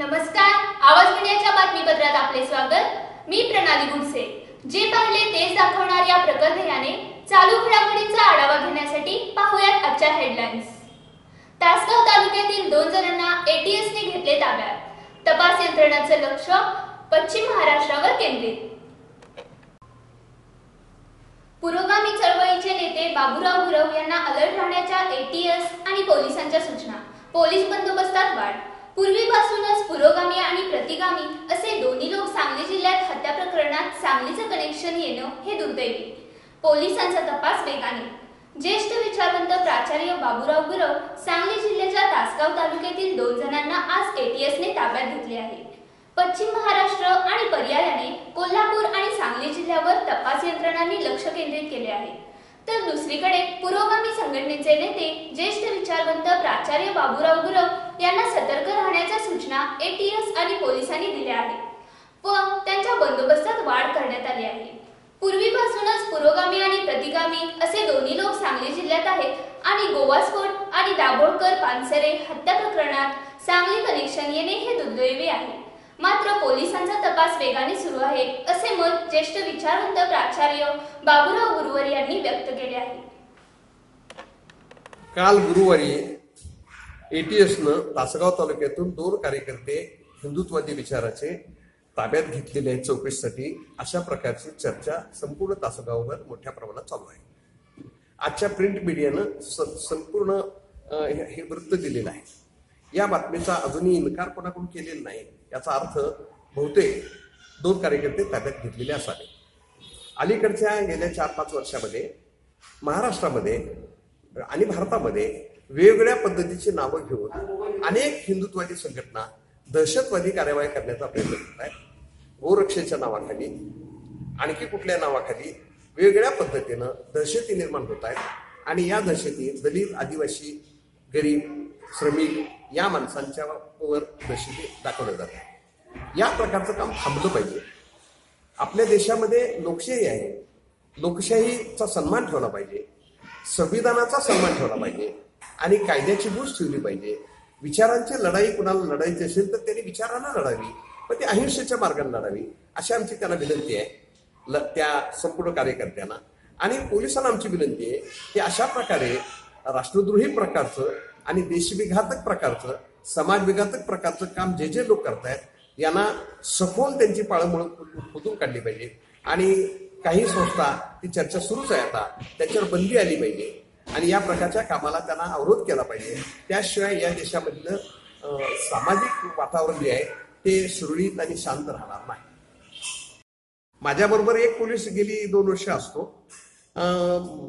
नमस्कार आवाज मीडियाच्या बातमीपत्रात आपले स्वागत. मी प्रणाली गुडसे. जे पाहिले तेच दाखवणार या प्रकल्पयाने चालू घडामोडींचा आढावा घेण्यासाठी पाहूयात आजच्या हेडलाईन्स तासगाव तालुक्यातील दोन जणांना एटीएसने घेतले ताब्यात. तपास यंत्रणाचं लक्ष पश्चिम महाराष्ट्रावर केंद्रित. पुरोगामी चळवळीचे नेते बाबूराव गुरव यांना अलर्ट राहण्याच्या एटीएस आणि पोलिसांच्या सूचना. पोलीस बंदोबस्त पूर्वीपासूनच पुरोगामी आणि प्रतिगामी असे दोन्ही लोक सांगली जिल्ह्यात हत्या प्रकरणात सांगलीचं कनेक्शन येणं हे दुर्दैवी. पोलिसांचा तपास वेगाने. ज्येष्ठ विचारवंत प्राचार्य बाबूराव गुरव सांगली जिल्ह्याच्या तासगाव तालुक्यातील दोन जणांना आज एटीएसने ताब्यात घेतले आहे. पश्चिम महाराष्ट्र आणि पर्यायाने कोल्हापूर आणि सांगली जिल्ह्यावर तपास यंत्रणांनी लक्ष केंद्रित केले आहे. तर दुसरीकडे पुरोगामी संघटनेचे नेते ज्येष्ठ विचारवंत प्राचार्य बाबूराव गुरव यांना सतर्क राहण्याच्या सूचना एटीएस आणि पोलिसांनी दिल्या आहेत. व त्यांच्या बंदोबस्तात वाढ करण्यात आली आहे. पूर्वीपासूनच पुरोगामी आणि प्रतिगामी असे दोन्ही लोक सांगली जिल्ह्यात आहेत आणि गोवा स्फोट आणि दाभोळकर पानसरे हत्या प्रकरणात सांगली कनेक्शन येणे हे दुर्दैवी आहे. मात्र पोलिसांचा तपास वेगाने सुरू आहे असे मत ज्येष्ठ विचारवंत प्राचार्य बाबूराव गुरुवर यांनी व्यक्त केले आहे. काल गुरुवारी एटीएसनं तासगाव तालुक्यातून दोन कार्यकर्ते हिंदुत्वादी विचाराचे ताब्यात घेतलेले आहेत चौकशीसाठी अशा प्रकारची चर्चा संपूर्ण तासगाववर मोठ्या प्रमाणात चालू आहे. आजच्या प्रिंट मीडियानं संपूर्ण हे हे वृत्त दिलेलं आहे. या बातमीचा अजूनही इन्कार कोणाकडून केलेला नाही याचा अर्थ बहुतेक दोन कार्यकर्ते ताब्यात घेतलेले असावे. अलीकडच्या गेल्या चार पाच वर्षामध्ये महाराष्ट्रामध्ये आणि भारतामध्ये वेगवेगळ्या पद्धतीची नावं घेऊन अनेक हिंदुत्वादी संघटना दहशतवादी कारवाई करण्याचा प्रयत्न करत आहेत. गोरक्षेच्या नावाखाली आणखी कुठल्या नावाखाली वेगळ्या पद्धतीनं दहशती निर्माण होत आहेत आणि या दहशती दलित आदिवासी गरीब श्रमिक या माणसांच्या वर दहशती दाखवल्या जातात या प्रकारचं काम थांबलं पाहिजे. आपल्या देशामध्ये लोकशाही आहे. लोकशाहीचा सन्मान ठेवला पाहिजे. संविधानाचा सन्मान ठेवला पाहिजे. आणि कायद्याची बूज ठेवली पाहिजे. विचारांची लढाई कुणाला लढायची असेल तर त्यांनी विचारांना लढावी पण ती अहिंसेच्या मार्गाने लढावी अशी आमची त्याला विनंती आहे. ल त्या संपूर्ण कार्यकर्त्यांना. आणि पोलिसांना आमची विनंती आहे की अशा प्रकारे राष्ट्रद्रोही प्रकारचं आणि देशविघातक प्रकारचं समाजविघातक प्रकारचं काम जे जे लोक करतायत यांना सखोल त्यांची पाळंमुळं खोदून काढली पाहिजे. आणि काही संस्था ती चर्चा सुरूच आहे आता. त्याच्यावर बंदी आली पाहिजे. आणि या प्रकारच्या कामाला त्यांना अवरोध केला पाहिजे. त्याशिवाय या देशामधलं सामाजिक वातावरण जे आहे ते सुरळीत आणि शांत राहणार नाही. माझ्याबरोबर एक पोलीस गेली दोन वर्ष असतो.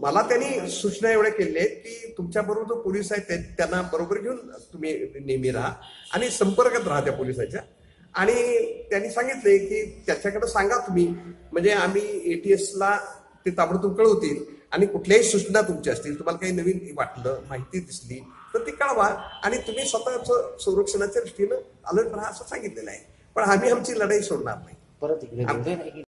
मला त्यांनी सूचना एवढ्या केल्या आहेत की तुमच्याबरोबर जो पोलीस आहे त्यांना बरोबर घेऊन तुम्ही नेहमी राहा. आणि संपर्कात राहा त्या पोलिसाच्या. आणि त्यांनी सांगितले की त्याच्याकडे सांगा तुम्ही. म्हणजे आम्ही एटीएसला ते ताबडतोब कळवतील आणि कुठल्याही सूचना तुमच्या असतील तुम्हाला काही नवीन वाटलं माहिती दिसली तर ती कळवा आणि तुम्ही स्वतःच संरक्षणाच्या दृष्टीनं अलर्ट राहा असं सांगितलेलं आहे. पण आम्ही आमची लढाई सोडणार नाही. परत